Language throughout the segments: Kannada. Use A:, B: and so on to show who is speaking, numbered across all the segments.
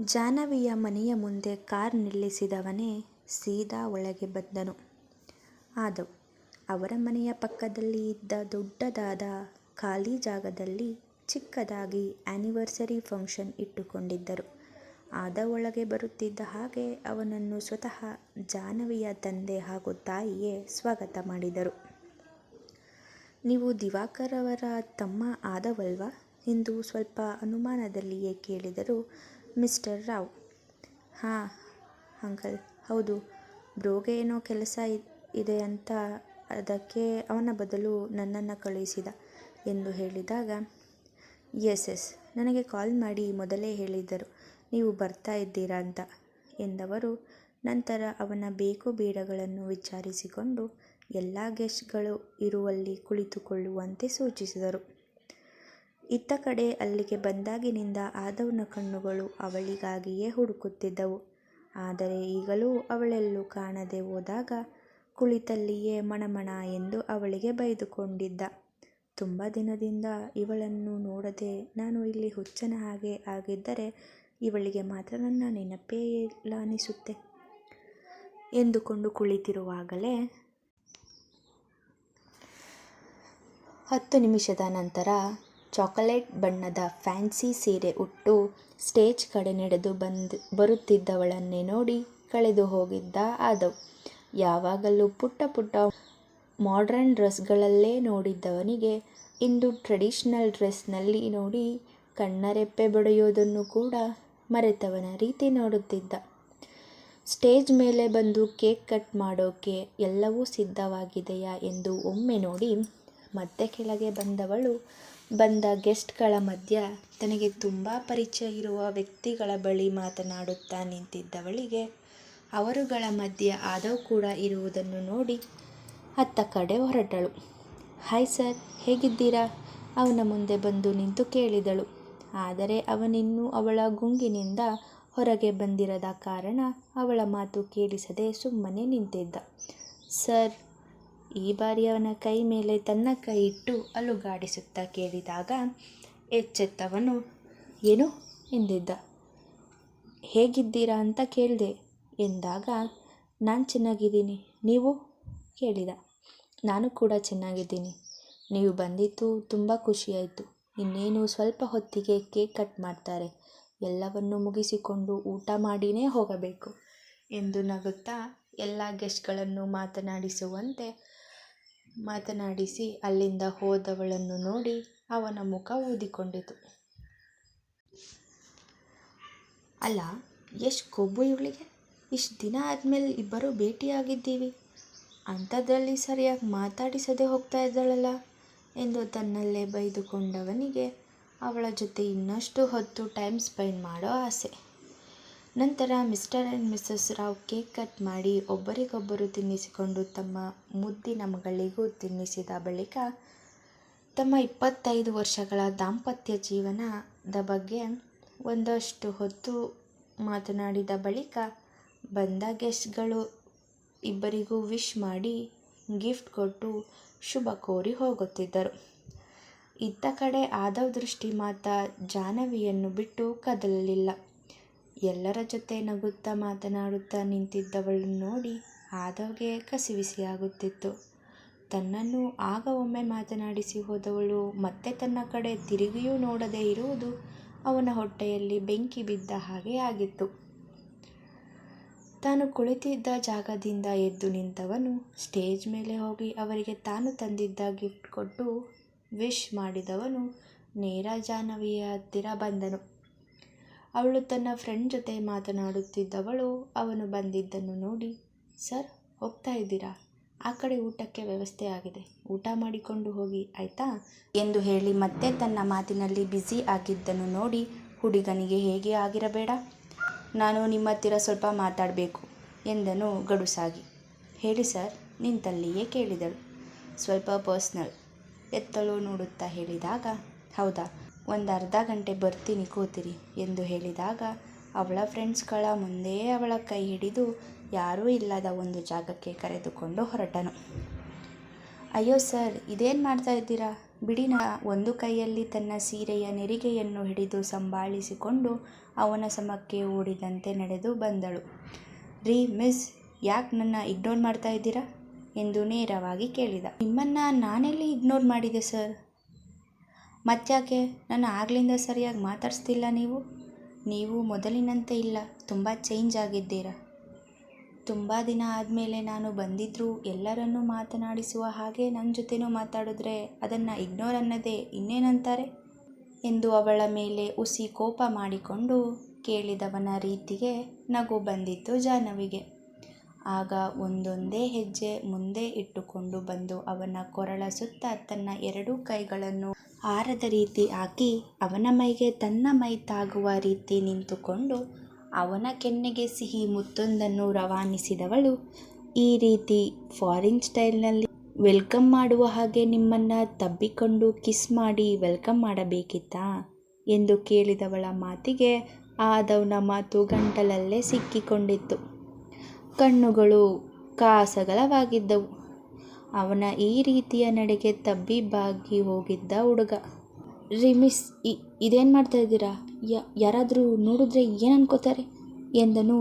A: ಜಾಹ್ನವಿಯ ಮನೆಯ ಮುಂದೆ ಕಾರ್ ನಿಲ್ಲಿಸಿದವನೇ ಸೀದಾ ಒಳಗೆ ಬಂದನು. ಆದವು ಅವರ ಮನೆಯ ಪಕ್ಕದಲ್ಲಿ ಇದ್ದ ದೊಡ್ಡದಾದ ಖಾಲಿ ಜಾಗದಲ್ಲಿ ಚಿಕ್ಕದಾಗಿ ಆ್ಯನಿವರ್ಸರಿ ಫಂಕ್ಷನ್ ಇಟ್ಟುಕೊಂಡಿದ್ದರು. ಆದ ಒಳಗೆ ಬರುತ್ತಿದ್ದ ಹಾಗೆ ಅವನನ್ನು ಸ್ವತಃ ಜಾಹ್ನವಿಯ ತಂದೆ ಹಾಗೂ ತಾಯಿಯೇ ಸ್ವಾಗತ ಮಾಡಿದರು. ನೀವು ದಿವಾಕರ್ ಅವರ ತಮ್ಮ ಆದವಲ್ವಾ? ಎಂದು ಸ್ವಲ್ಪ ಅನುಮಾನದಲ್ಲಿಯೇ ಕೇಳಿದರು ಮಿಸ್ಟರ್ ರಾವ್. ಹಾಂ, ಅಂಕಲ್. ಹೌದು, ಬ್ರೋಗೆ ಏನೋ ಕೆಲಸ ಇದೆ ಅಂತ ಅದಕ್ಕೆ ಅವನ ಬದಲು ನನ್ನನ್ನು ಕಳುಹಿಸಿದ ಎಂದು ಹೇಳಿದಾಗ, ಎಸ್ ಎಸ್, ನನಗೆ ಕಾಲ್ ಮಾಡಿ ಮೊದಲೇ ಹೇಳಿದ್ದರು. ನೀವು ಬರ್ತಾ ಇದ್ದೀರಾ ಅಂತ ಎಂದವರು ನಂತರ ಅವನ ಬೇಕು ಬೇಡಗಳನ್ನು ವಿಚಾರಿಸಿಕೊಂಡು ಎಲ್ಲ ಗೆಸ್ಟ್ಗಳು ಇರುವಲ್ಲಿ ಕುಳಿತುಕೊಳ್ಳುವಂತೆ ಸೂಚಿಸಿದರು. ಇತ್ತ ಕಡೆ ಅಲ್ಲಿಗೆ ಬಂದಾಗಿನಿಂದ ಆದವನ ಕಣ್ಣುಗಳು ಅವಳಿಗಾಗಿಯೇ ಹುಡುಕುತ್ತಿದ್ದವು. ಆದರೆ ಈಗಲೂ ಅವಳೆಲ್ಲೂ ಕಾಣದೆ ಹೋದಾಗ ಕುಳಿತಲ್ಲಿಯೇ ಮಣಮಣ ಎಂದು ಅವಳಿಗೆ ಬೈದುಕೊಂಡಿದ್ದ. ತುಂಬ ದಿನದಿಂದ ಇವಳನ್ನು ನೋಡದೆ ನಾನು ಇಲ್ಲಿ ಹುಚ್ಚನ ಹಾಗೆ ಆಗಿದ್ದರೆ ಇವಳಿಗೆ ಮಾತ್ರ ನನ್ನ ನೆನಪೇ ಇಲ್ಲ ಅನಿಸುತ್ತೆ ಎಂದುಕೊಂಡು ಕುಳಿತಿರುವಾಗಲೇ ಹತ್ತು ನಿಮಿಷದ ನಂತರ ಚಾಕೊಲೇಟ್ ಬಣ್ಣದ ಫ್ಯಾನ್ಸಿ ಸೀರೆ ಉಟ್ಟು ಸ್ಟೇಜ್ ಕಡೆ ನಡೆದು ಬಂದು ಬರುತ್ತಿದ್ದವಳನ್ನೇ ನೋಡಿ ಕಳೆದು ಹೋಗಿದ್ದ ಆದವ್ ಯಾವಾಗಲೂ ಪುಟ್ಟ ಪುಟ್ಟ ಮಾಡ್ರನ್ ಡ್ರೆಸ್ಗಳಲ್ಲೇ ನೋಡಿದ್ದವನಿಗೆ ಇಂದು ಟ್ರೆಡಿಷ್ನಲ್ ಡ್ರೆಸ್ನಲ್ಲಿ ನೋಡಿ ಕಣ್ಣರೆಪ್ಪೆ ಬಡಿಯೋದನ್ನು ಕೂಡ ಮರೆತವನ ರೀತಿ ನೋಡುತ್ತಿದ್ದ. ಸ್ಟೇಜ್ ಮೇಲೆ ಬಂದು ಕೇಕ್ ಕಟ್ ಮಾಡೋಕೆ ಎಲ್ಲವೂ ಸಿದ್ಧವಾಗಿದೆಯಾ ಎಂದು ಒಮ್ಮೆ ನೋಡಿ ಮತ್ತೆ ಕೆಳಗೆ ಬಂದವಳು, ಬಂದ ಗೆಸ್ಟ್ಗಳ ಮಧ್ಯ ತನಗೆ ತುಂಬ ಪರಿಚಯ ಇರುವ ವ್ಯಕ್ತಿಗಳ ಬಳಿ ಮಾತನಾಡುತ್ತಾ ನಿಂತಿದ್ದವಳಿಗೆ, ಅವರುಗಳ ಮಧ್ಯೆ ಆದವ್ ಕೂಡ ಇರುವುದನ್ನು ನೋಡಿ ಅತ್ತ ಕಡೆ ಹೊರಟಳು. ಹಾಯ್ ಸರ್, ಹೇಗಿದ್ದೀರಾ? ಅವನ ಮುಂದೆ ಬಂದು ನಿಂತು ಕೇಳಿದಳು. ಆದರೆ ಅವನಿನ್ನೂ ಅವಳ ಗುಂಗಿನಿಂದ ಹೊರಗೆ ಬಂದಿರದ ಕಾರಣ ಅವಳ ಮಾತು ಕೇಳಿಸದೆ ಸುಮ್ಮನೆ ನಿಂತಿದ್ದ. ಸರ್ ಈ ಬಾರಿ ಅವನ ಕೈ ಮೇಲೆ ತನ್ನ ಕೈ ಇಟ್ಟು ಅಲುಗಾಡಿಸುತ್ತಾ ಕೇಳಿದಾಗ ಎಚ್ಚೆತ್ತವನು, ಏನು? ಎಂದಿದ್ದ. ಹೇಗಿದ್ದೀರಾ ಅಂತ ಕೇಳಿದೆ, ಎಂದಾಗ, ನಾನು ಚೆನ್ನಾಗಿದ್ದೀನಿ, ನೀವು? ಕೇಳಿದ. ನಾನು ಕೂಡ ಚೆನ್ನಾಗಿದ್ದೀನಿ. ನೀವು ಬಂದಿದ್ದು ತುಂಬ ಖುಷಿಯಾಯಿತು. ಇನ್ನೇನು ಸ್ವಲ್ಪ ಹೊತ್ತಿಗೆ ಕೇಕ್ ಕಟ್ ಮಾಡ್ತಾರೆ. ಎಲ್ಲವನ್ನು ಮುಗಿಸಿಕೊಂಡು ಊಟ ಮಾಡಿಯೇ ಹೋಗಬೇಕು, ಎಂದು ನಗುತ್ತಾ ಎಲ್ಲ ಗೆಸ್ಟ್ಗಳನ್ನು ಮಾತನಾಡಿಸುವಂತೆ ಮಾತನಾಡಿಸಿ ಅಲ್ಲಿಂದ ಹೋದವಳನ್ನು ನೋಡಿ ಅವನ ಮುಖ ಊದಿಕೊಂಡಿತು. ಅಲ್ಲ ಎಷ್ಟು ಕೊಬ್ಬು ಇವಳಿಗೆ ಇಷ್ಟು ದಿನ ಆದಮೇಲೆ ಇಬ್ಬರು ಭೇಟಿಯಾಗಿದ್ದೀವಿ. ಅಂಥದ್ರಲ್ಲಿ ಸರಿಯಾಗಿ ಮಾತಾಡಿಸದೆ ಹೋಗ್ತಾ ಇದ್ದಾಳಲ್ಲ? ಎಂದು ತನ್ನಲ್ಲೇ ಬೈದುಕೊಂಡವನಿಗೆ ಅವಳ ಜೊತೆ ಇನ್ನಷ್ಟು ಹೊತ್ತು ಟೈಮ್ ಸ್ಪೆಂಡ್ ಮಾಡೋ ಆಸೆ. ನಂತರ mister and missus Rao cake cut ಮಾಡಿ ಒಬ್ಬರಿಗೊಬ್ಬರು ತಿನ್ನಿಸಿಕೊಂಡು ತಮ್ಮ ಮುದ್ದಿನ ಮಗಳಿಗೂ ತಿನ್ನಿಸಿದ ಬಳಿಕ ತಮ್ಮ ಇಪ್ಪತ್ತೈದು ವರ್ಷಗಳ ದಾಂಪತ್ಯ ಜೀವನದ ಬಗ್ಗೆ ಒಂದಷ್ಟು ಹೊತ್ತು ಮಾತನಾಡಿದ ಬಳಿಕ ಬಂದ ಗೆಸ್ಟ್ಗಳು ಇಬ್ಬರಿಗೂ ವಿಶ್ ಮಾಡಿ ಗಿಫ್ಟ್ ಕೊಟ್ಟು ಶುಭ ಕೋರಿ ಹೋಗುತ್ತಿದ್ದರು. ಇತ್ತ ಕಡೆ ಆದವ್ ದೃಷ್ಟಿ ಮಾತ ಜಾಹ್ನವಿಯನ್ನು ಬಿಟ್ಟು ಕದಲಲಿಲ್ಲ. ಎಲ್ಲರ ಜೊತೆ ನಗುತ್ತಾ ಮಾತನಾಡುತ್ತಾ ನಿಂತಿದ್ದವಳನ್ನು ನೋಡಿ ಆದವ್ಗೆ ಕಸಿವಿಸಿಯಾಗುತ್ತಿತ್ತು ತನ್ನನ್ನು ಆಗ ಒಮ್ಮೆ ಮಾತನಾಡಿಸಿ ಹೋದವಳು ಮತ್ತೆ ತನ್ನ ಕಡೆ ತಿರುಗಿಯೂ ನೋಡದೇ ಇರುವುದು ಅವನ ಹೊಟ್ಟೆಯಲ್ಲಿ ಬೆಂಕಿ ಬಿದ್ದ ಹಾಗೆ ಆಗಿತ್ತು. ತಾನು ಕುಳಿತಿದ್ದ ಜಾಗದಿಂದ ಎದ್ದು ನಿಂತವನು ಸ್ಟೇಜ್ ಮೇಲೆ ಹೋಗಿ ಅವರಿಗೆ ತಾನು ತಂದಿದ್ದ ಗಿಫ್ಟ್ ಕೊಟ್ಟು ವಿಶ್ ಮಾಡಿದವನು ನೇರ ಜಾಹ್ನವಿಯ ಹತ್ತಿರ ಬಂದನು. ಅವಳು ತನ್ನ ಫ್ರೆಂಡ್ ಜೊತೆ ಮಾತನಾಡುತ್ತಿದ್ದವಳು, ಅವನು ಬಂದಿದ್ದನ್ನು ನೋಡಿ, ಸರ್, ಹೋಗ್ತಾ ಇದ್ದೀರಾ? ಆ ಕಡೆ ಊಟಕ್ಕೆ ವ್ಯವಸ್ಥೆ ಆಗಿದೆ. ಊಟ ಮಾಡಿಕೊಂಡು ಹೋಗಿ, ಆಯಿತಾ? ಎಂದು ಹೇಳಿ ಮತ್ತೆ ತನ್ನ ಮಾತಿನಲ್ಲಿ ಬ್ಯುಸಿ ಆಗಿದ್ದನ್ನು ನೋಡಿ, ಹುಡುಗನಿಗೆ ಹೇಗೆ ಆಗಿರಬೇಡ? ನಾನು ನಿಮ್ಮ ಹತ್ತಿರ ಸ್ವಲ್ಪ ಮಾತಾಡಬೇಕು, ಎಂದನು ಗಡುಸಾಗಿ ಹೇಳಿ ಸರ್, ನಿಂತಲ್ಲಿಯೇ ಕೇಳಿದಳು. ಸ್ವಲ್ಪ ಪರ್ಸ್ನಲ್, ಎತ್ತಲು ನೋಡುತ್ತಾ ಹೇಳಿದಾಗ, ಹೌದಾ? ಒಂದು ಅರ್ಧ ಗಂಟೆ ಬರ್ತೀನಿ ಕೂತಿರಿ ಎಂದು ಹೇಳಿದಾಗ ಅವಳ ಫ್ರೆಂಡ್ಸ್ಗಳ ಮುಂದೆ ಅವಳ ಕೈ ಹಿಡಿದು ಯಾರೂ ಇಲ್ಲದ ಒಂದು ಜಾಗಕ್ಕೆ ಕರೆದುಕೊಂಡು ಹೊರಟನು. ಅಯ್ಯೋ ಸರ್, ಇದೇನು ಮಾಡ್ತಾ ಇದ್ದೀರಾ? ಬಿಡಿ ನಾ ಒಂದು ಕೈಯಲ್ಲಿ ತನ್ನ ಸೀರೆಯ ನೆರಿಗೆಯನ್ನು ಹಿಡಿದು ಸಂಭಾಳಿಸಿಕೊಂಡು ಅವನ ಸಮಕ್ಕೆ ಓಡಿದಂತೆ ನಡೆದು ಬಂದಳು. ರೀ, ಮಿಸ್, ಯಾಕೆ ನನ್ನ ಇಗ್ನೋರ್ ಮಾಡ್ತಾ ಇದ್ದೀರಾ? ಎಂದು ನೇರವಾಗಿ ಕೇಳಿದ. ನಿಮ್ಮನ್ನು ನಾನೆಲ್ಲಿ ಇಗ್ನೋರ್ ಮಾಡಿದೆ ಸರ್? ಮತ್ತ್ಯಾಕೆ? ನಾನು ಆಗ್ಲಿಂದ ಸರಿಯಾಗಿ ಮಾತಾಡಿಸ್ತಿಲ್ಲ ನೀವು? ನೀವು ಮೊದಲಿನಂತೆ ಇಲ್ಲ, ತುಂಬ ಚೇಂಜ್ ಆಗಿದ್ದೀರ. ತುಂಬ ದಿನ ಆದಮೇಲೆ ನಾನು ಬಂದಿದ್ದರೂ ಎಲ್ಲರನ್ನೂ ಮಾತನಾಡಿಸುವ ಹಾಗೆ ನನ್ನ ಜೊತೆನೂ ಮಾತಾಡಿದ್ರೆ ಅದನ್ನು ಇಗ್ನೋರ್ ಅನ್ನದೇ ಇನ್ನೇನಂತಾರೆ? ಎಂದು ಅವಳ ಮೇಲೆ ಉಸಿ ಕೋಪ ಮಾಡಿಕೊಂಡು ಕೇಳಿದವನ ರೀತಿಗೆ ನಗು ಬಂದಿತ್ತು ಜಾಹ್ನವಿಗೆ. ಆಗ ಒಂದೊಂದೇ ಹೆಜ್ಜೆ ಮುಂದೆ ಇಟ್ಟುಕೊಂಡು ಬಂದು ಅವನ ಕೊರಳ ಸುತ್ತ ತನ್ನ ಎರಡೂ ಕೈಗಳನ್ನು ಹಾರದ ರೀತಿ ಹಾಕಿ ಅವನ ಮೈಗೆ ತನ್ನ ಮೈ ತಾಗುವ ರೀತಿ ನಿಂತುಕೊಂಡು ಅವನ ಕೆನ್ನೆಗೆ ಸಿಹಿ ಮುತ್ತೊಂದನ್ನು ರವಾನಿಸಿದವಳು. ಈ ರೀತಿ ಫಾರಿನ್ ಸ್ಟೈಲ್ನಲ್ಲಿ ವೆಲ್ಕಮ್ ಮಾಡುವ ಹಾಗೆ ನಿಮ್ಮನ್ನು ತಬ್ಬಿಕೊಂಡು ಕಿಸ್ ಮಾಡಿ ವೆಲ್ಕಮ್ ಮಾಡಬೇಕಿತ್ತಾ? ಎಂದು ಕೇಳಿದವಳ ಮಾತಿಗೆ ಆದವನ ಮಾತು ಗಂಟಲಲ್ಲೇ ಸಿಕ್ಕಿಕೊಂಡಿತ್ತು. ಕಣ್ಣುಗಳು ಕಾಸಗಲವಾಗಿದ್ದವು. ಅವನ ಈ ರೀತಿಯ ನಡೆಗೆ ತಬ್ಬಿ ಬಾಗಿ ಹೋಗಿದ್ದ ಹುಡುಗ. ರಿಮಿಸ್ ಇದೇನು ಮಾಡ್ತಾ ಇದ್ದೀರಾ? ಯಾರಾದರೂ ನೋಡಿದ್ರೆ ಏನು ಅನ್ಕೋತಾರೆ? ಎಂದನು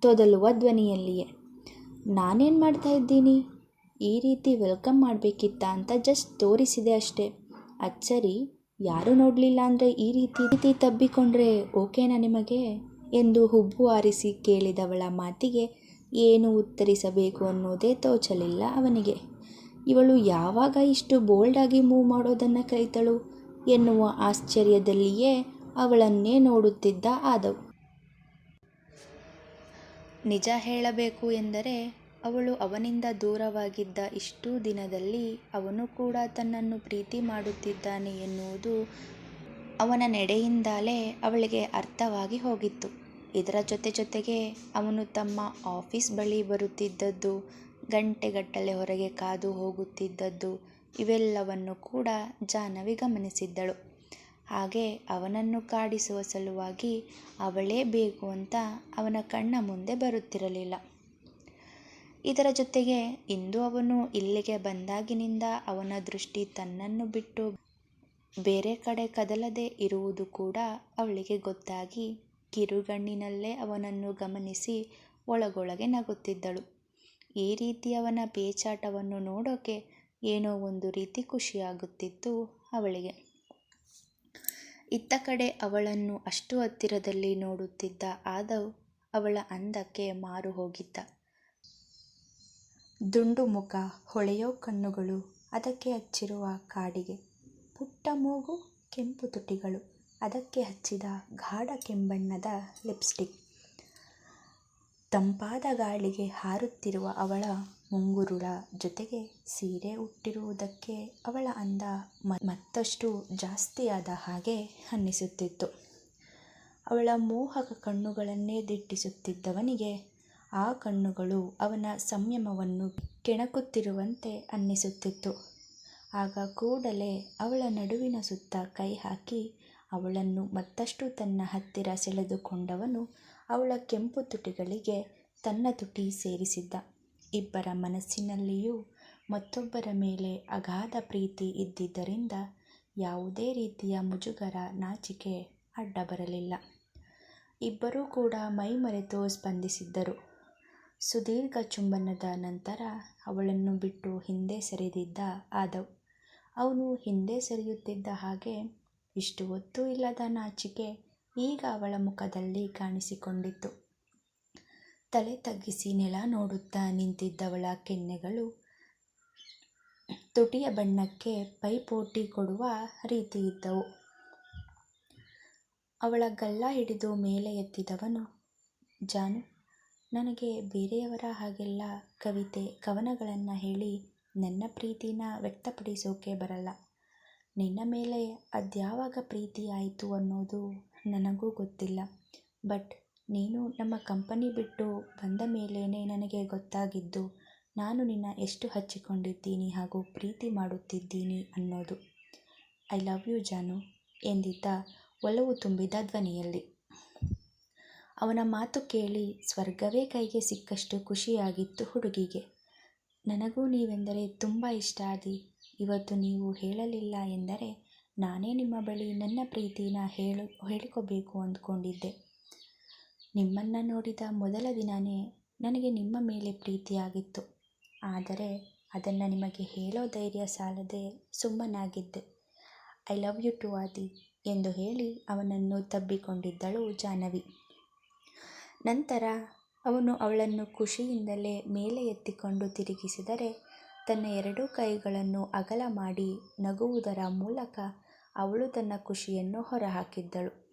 A: ತೊದಲುವ ಧ್ವನಿಯಲ್ಲಿಯೇ. ನಾನೇನು ಮಾಡ್ತಾ ಇದ್ದೀನಿ? ಈ ರೀತಿ ವೆಲ್ಕಮ್ ಮಾಡಬೇಕಿತ್ತ ಅಂತ ಜಸ್ಟ್ ತೋರಿಸಿದೆ ಅಷ್ಟೇ. ಅಚ್ಚರಿ, ಯಾರೂ ನೋಡಲಿಲ್ಲ ಅಂದರೆ ಈ ರೀತಿ ರೀತಿ ತಬ್ಬಿಕೊಂಡ್ರೆ ಓಕೆನಾ ನಿಮಗೆ? ಎಂದು ಹುಬ್ಬು ಆರಿಸಿ ಕೇಳಿದವಳ ಮಾತಿಗೆ ಏನು ಉತ್ತರಿಸಬೇಕು ಅನ್ನೋದೇ ತೋಚಲಿಲ್ಲ ಅವನಿಗೆ. ಇವಳು ಯಾವಾಗ ಇಷ್ಟು ಬೋಲ್ಡಾಗಿ ಮೂವ್ ಮಾಡೋದನ್ನು ಕಲಿತಳು ಎನ್ನುವ ಆಶ್ಚರ್ಯದಲ್ಲಿಯೇ ಅವಳನ್ನೇ ನೋಡುತ್ತಿದ್ದ ಆದವು. ನಿಜ ಹೇಳಬೇಕು ಎಂದರೆ ಅವಳು ಅವನಿಂದ ದೂರವಾಗಿದ್ದ ಇಷ್ಟೂ ದಿನದಲ್ಲಿ ಅವನು ಕೂಡ ತನ್ನನ್ನು ಪ್ರೀತಿ ಮಾಡುತ್ತಿದ್ದಾನೆ ಎನ್ನುವುದು ಅವನ ನಡೆಯಿಂದಲೇ ಅವಳಿಗೆ ಅರ್ಥವಾಗಿ ಹೋಗಿತ್ತು. ಇದರ ಜೊತೆ ಜೊತೆಗೆ ಅವನು ತಮ್ಮ ಆಫೀಸ್ ಬಳಿ ಬರುತ್ತಿದ್ದದ್ದು, ಗಂಟೆಗಟ್ಟಲೆ ಹೊರಗೆ ಕಾದು ಹೋಗುತ್ತಿದ್ದದ್ದು, ಇವೆಲ್ಲವನ್ನು ಕೂಡ ಜಾಹ್ನವಿ ಗಮನಿಸಿದ್ದಳು. ಹಾಗೆ ಅವನನ್ನು ಕಾಡಿಸುವ ಸಲುವಾಗಿ ಅವಳೇ ಬೇಕು ಅಂತ ಅವನ ಕಣ್ಣ ಮುಂದೆ ಬರುತ್ತಿರಲಿಲ್ಲ. ಇದರ ಜೊತೆಗೆ ಇಂದು ಅವನು ಇಲ್ಲಿಗೆ ಬಂದಾಗಿನಿಂದ ಅವನ ದೃಷ್ಟಿ ತನ್ನನ್ನು ಬಿಟ್ಟು ಬೇರೆ ಕಡೆ ಕದಲದೆ ಇರುವುದು ಕೂಡ ಅವಳಿಗೆ ಗೊತ್ತಾಗಿ ಕಿರುಗಣ್ಣಿನಲ್ಲೇ ಅವನನ್ನು ಗಮನಿಸಿ ಒಳಗೊಳಗೆ ನಗುತ್ತಿದ್ದಳು. ಈ ರೀತಿ ಅವನ ಪೇಚಾಟವನ್ನು ನೋಡೋಕೆ ಏನೋ ಒಂದು ರೀತಿ ಖುಷಿಯಾಗುತ್ತಿತ್ತು ಅವಳಿಗೆ. ಇತ್ತ ಕಡೆ ಅವಳನ್ನು ಅಷ್ಟು ಹತ್ತಿರದಲ್ಲಿ ನೋಡುತ್ತಿದ್ದ ಆದವ್ ಅವಳ ಅಂದಕ್ಕೆ ಮಾರು ಹೋಗಿದ್ದ. ದುಂಡು ಮುಖ, ಹೊಳೆಯೋ ಕಣ್ಣುಗಳು ಅದಕ್ಕೆ ಹಚ್ಚಿರುವ ಕಾಡಿಗೆ. ಪುಟ್ಟ ಮೂಗು, ಕೆಂಪು ತುಟಿಗಳು. ಅದಕ್ಕೆ ಹಚ್ಚಿದ ಗಾಢ ಕೆಂಬಣ್ಣದ ಲಿಪ್ಸ್ಟಿಕ್. ತಂಪಾದ ಗಾಳಿಗೆ ಹಾರುತ್ತಿರುವ ಅವಳ ಮುಂಗುರುಳ ಜೊತೆಗೆ ಸೀರೆ ಉಟ್ಟಿರುವುದಕ್ಕೆ ಅವಳ ಅಂದ ಮತ್ತಷ್ಟು ಜಾಸ್ತಿಯಾದ ಹಾಗೆ ಅನ್ನಿಸುತ್ತಿತ್ತು. ಅವಳ ಮೋಹಕ ಕಣ್ಣುಗಳನ್ನೇ ದಿಟ್ಟಿಸುತ್ತಿದ್ದವನಿಗೆ ಆ ಕಣ್ಣುಗಳು ಅವನ ಸಂಯಮವನ್ನು ಕೆಣಕುತ್ತಿರುವಂತೆ ಅನ್ನಿಸುತ್ತಿತ್ತು. ಆಗ ಕೂಡಲೇ ಅವಳ ನಡುವಿನ ಸುತ್ತ ಕೈ ಹಾಕಿ ಅವಳನ್ನು ಮತ್ತಷ್ಟು ತನ್ನ ಹತ್ತಿರ ಸೆಳೆದುಕೊಂಡವನು ಅವಳ ಕೆಂಪು ತುಟಿಗಳಿಗೆ ತನ್ನ ತುಟಿ ಸೇರಿಸಿದ್ದ. ಇಬ್ಬರ ಮನಸ್ಸಿನಲ್ಲಿಯೂ ಮತ್ತೊಬ್ಬರ ಮೇಲೆ ಅಗಾಧ ಪ್ರೀತಿ ಇದ್ದಿದ್ದರಿಂದ ಯಾವುದೇ ರೀತಿಯ ಮುಜುಗರ, ನಾಚಿಕೆ ಅಡ್ಡ ಬರಲಿಲ್ಲ ಇಬ್ಬರೂ ಕೂಡ ಮೈಮರೆತು ಸ್ಪಂದಿಸಿದ್ದರು. ಸುದೀರ್ಘ ಚುಂಬನದ ನಂತರ ಅವಳನ್ನು ಬಿಟ್ಟು ಹಿಂದೆ ಸರಿದಿದ್ದ ಆದವ್. ಅವನು ಹಿಂದೆ ಸರಿಯುತ್ತಿದ್ದ ಹಾಗೆ ಇಷ್ಟು ಒತ್ತು ಇಲ್ಲದ ನಾಚಿಕೆ ಈಗ ಅವಳ ಮುಖದಲ್ಲಿ ಕಾಣಿಸಿಕೊಂಡಿತ್ತು. ತಲೆ ತಗ್ಗಿಸಿ ನೆಲ ನೋಡುತ್ತಾ ನಿಂತಿದ್ದವಳ ಕೆನ್ನೆಗಳು ತುಟಿಯ ಬಣ್ಣಕ್ಕೆ ಪೈಪೋಟಿ ಕೊಡುವ ರೀತಿ ಇದ್ದವು. ಅವಳ ಗಲ್ಲ ಹಿಡಿದು ಮೇಲೆ ಎತ್ತಿದವನು ಜಾನು. ನನಗೆ ಬೇರೆಯವರ ಹಾಗೆಲ್ಲ ಕವಿತೆ, ಕವನಗಳನ್ನು ಹೇಳಿ ನನ್ನ ಪ್ರೀತಿನ ವ್ಯಕ್ತಪಡಿಸೋಕೆ ಬರಲ್ಲ. ನಿನ್ನ ಮೇಲೆ ಅದ್ಯಾವಾಗ ಪ್ರೀತಿ ಆಯಿತು ಅನ್ನೋದು ನನಗೂ ಗೊತ್ತಿಲ್ಲ. ಬಟ್ ನೀನು ನಮ್ಮ ಕಂಪನಿ ಬಿಟ್ಟು ಬಂದ ಮೇಲೇ ನನಗೆ ಗೊತ್ತಾಗಿದ್ದು, ನಾನು ನಿನ್ನ ಎಷ್ಟು ಹಚ್ಚಿಕೊಂಡಿದ್ದೀನಿ ಹಾಗೂ ಪ್ರೀತಿ ಮಾಡುತ್ತಿದ್ದೀನಿ ಅನ್ನೋದು. ಐ ಲವ್ ಯು, ಜಾನು ಎಂದಿದ್ದ ಒಲವು ತುಂಬಿದ ಧ್ವನಿಯಲ್ಲಿ. ಅವನ ಮಾತು ಕೇಳಿ ಸ್ವರ್ಗವೇ ಕೈಗೆ ಸಿಕ್ಕಷ್ಟು ಖುಷಿಯಾಗಿತ್ತು ಹುಡುಗಿಗೆ. ನನಗೂ ನೀವೆಂದರೆ ತುಂಬ ಇಷ್ಟ ಆದಿ. ಇವತ್ತು ನೀವು ಹೇಳಲಿಲ್ಲ ಎಂದರೆ ನಾನೇ ನಿಮ್ಮ ಬಳಿ ನನ್ನ ಪ್ರೀತಿನ ಹೇಳು, ಹೇಳಿಕೋಬೇಕು ಅಂದ್ಕೊಂಡಿದ್ದೆ. ನಿಮ್ಮನ್ನು ನೋಡಿದ ಮೊದಲ ದಿನವೇ ನನಗೆ ನಿಮ್ಮ ಮೇಲೆ ಪ್ರೀತಿಯಾಗಿತ್ತು. ಆದರೆ ಅದನ್ನು ನಿಮಗೆ ಹೇಳೋ ಧೈರ್ಯ ಸಾಲದೆ ಸುಮ್ಮನಾಗಿದ್ದೆ. I love you too Adi ಎಂದು ಹೇಳಿ ಅವನನ್ನು ತಬ್ಬಿಕೊಂಡಿದ್ದಳು ಜಾಹ್ನವಿ. ನಂತರ ಅವನು ಅವಳನ್ನು ಖುಷಿಯಿಂದಲೇ ಮೇಲೆ ಎತ್ತಿಕೊಂಡು ತಿರುಗಿಸಿದರೆ ತನ್ನ ಎರಡೂ ಕೈಗಳನ್ನು ಅಗಲ ಮಾಡಿ ನಗುವುದರ ಮೂಲಕ ಅವಳು ತನ್ನ ಖುಷಿಯನ್ನು ಹೊರಹಾಕಿದ್ದಳು.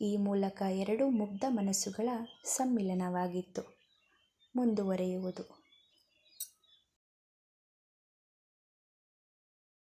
A: ಈ ಮೂಲಕ ಎರಡು ಮುಗ್ಧ ಮನಸ್ಸುಗಳ ಸಮ್ಮಿಲನವಾಗಿತ್ತು. ಮುಂದುವರೆಯುವುದು.